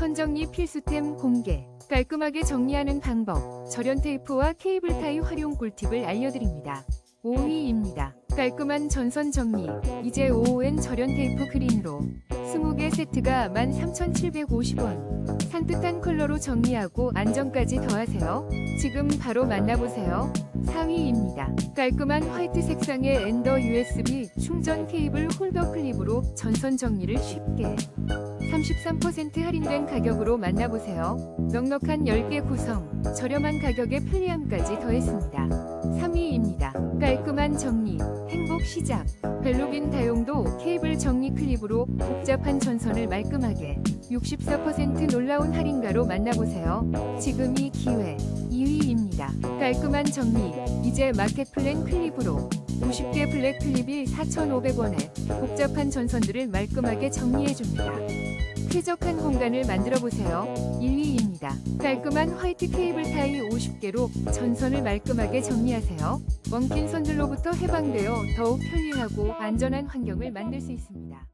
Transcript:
선정리 필수템 공개. 깔끔하게 정리하는 방법. 절연 테이프와 케이블 타이 활용 꿀팁을 알려드립니다. 5위입니다. 깔끔한 전선 정리. 이제 5호엔 절연 테이프 그린으로 20개 세트가 13,750원. 산뜻한 컬러로 정리하고 안정까지 더하세요. 지금 바로 만나보세요. 4위입니다. 깔끔한 화이트 색상의 엔더 USB 충전 케이블 홀더 클립으로 전선 정리를 쉽게 33% 할인된 가격으로 만나보세요. 넉넉한 10개 구성, 저렴한 가격에 편리함까지 더했습니다. 3위입니다. 깔끔한 정리, 행복 시작. 벨로빈 다용도 케이블 정리 클립으로 복잡한 전선을 말끔하게 64% 놀라운 할인가로 만나보세요. 지금 이 기회. 2위입니다. 깔끔한 정리, 이제 마켓 플랜 클립으로 50개 블랙 클립이 4,500원에 복잡한 전선들을 말끔하게 정리해줍니다. 쾌적한 공간을 만들어 보세요. 1위입니다. 깔끔한 화이트 케이블 타이 50개로 전선을 말끔하게 정리하세요. 엉킨 선들로부터 해방되어 더욱 편리하고 안전한 환경을 만들 수 있습니다.